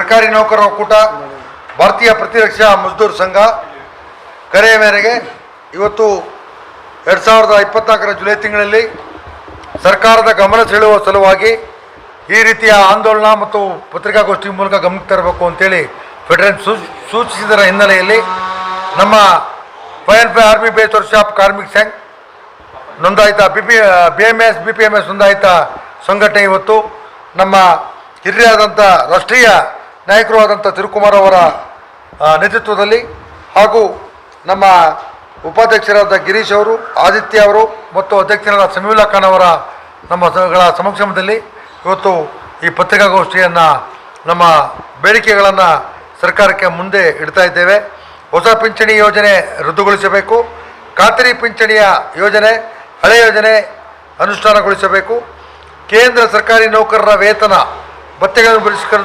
ಸರ್ಕಾರಿ ನೌಕರರ ಒಕ್ಕೂಟ, ಭಾರತೀಯ ಪ್ರತಿರಕ್ಷಾ ಮಜ್ದೂರ್ ಸಂಘ, ಕರೆಯ ಮೇರೆಗೆ ಇವತ್ತು ಎರಡು ಸಾವಿರದ ಇಪ್ಪತ್ನಾಲ್ಕರ ಜುಲೈ ತಿಂಗಳಲ್ಲಿ ಸರ್ಕಾರದ ಗಮನ ಸೆಳೆಯುವ ಸಲುವಾಗಿ ಈ ರೀತಿಯ ಆಂದೋಲನ ಮತ್ತು ಪತ್ರಿಕಾಗೋಷ್ಠಿ ಮೂಲಕ ಗಮನಕ್ಕೆ ತರಬೇಕು ಅಂತೇಳಿ ಫೆಡರೇಷನ್ ಸೂ, ಸೂಚಿಸಿದರ ಹಿನ್ನೆಲೆಯಲ್ಲಿ ನಮ್ಮ fire five army base workshop Karmik Sangh ನೋಂದಾಯಿತ B P B M S B P M S ನೋಂದಾಯಿತ ಸಂಘಟನೆ ಇವತ್ತು ನಮ್ಮ ಹಿರಿಯಾದಂಥ ರಾಷ್ಟ್ರೀಯ ನಾಯಕರು ಆದಂಥ ತಿರುಕುಮಾರ್ ಅವರ ನೇತೃತ್ವದಲ್ಲಿ ಹಾಗೂ ನಮ್ಮ ಉಪಾಧ್ಯಕ್ಷರಾದ ಗಿರೀಶ್ ಅವರು, ಆದಿತ್ಯ ಅವರು ಮತ್ತು ಅಧ್ಯಕ್ಷರಾದ ಸಮೀವುಲ್ಲಾ ಖಾನ್ ಅವರ ನಮ್ಮ ಸಮಕ್ಷಮದಲ್ಲಿ ಇವತ್ತು ಈ ಪತ್ರಿಕಾಗೋಷ್ಠಿಯನ್ನು ನಮ್ಮ ಬೇಡಿಕೆಗಳನ್ನು ಸರ್ಕಾರಕ್ಕೆ ಮುಂದೆ ಇಡ್ತಾ ಇದ್ದೇವೆ. ಹೊಸ ಪಿಂಚಣಿ ಯೋಜನೆ ರದ್ದುಗೊಳಿಸಬೇಕು. ಖಾತರಿ ಪಿಂಚಣಿಯ ಯೋಜನೆ, ಹಳೆ ಯೋಜನೆ ಅನುಷ್ಠಾನಗೊಳಿಸಬೇಕು. ಕೇಂದ್ರ ಸರ್ಕಾರಿ ನೌಕರರ ವೇತನ, ಭತ್ಯೆಗಳನ್ನು ಪರಿಷ್ಕರ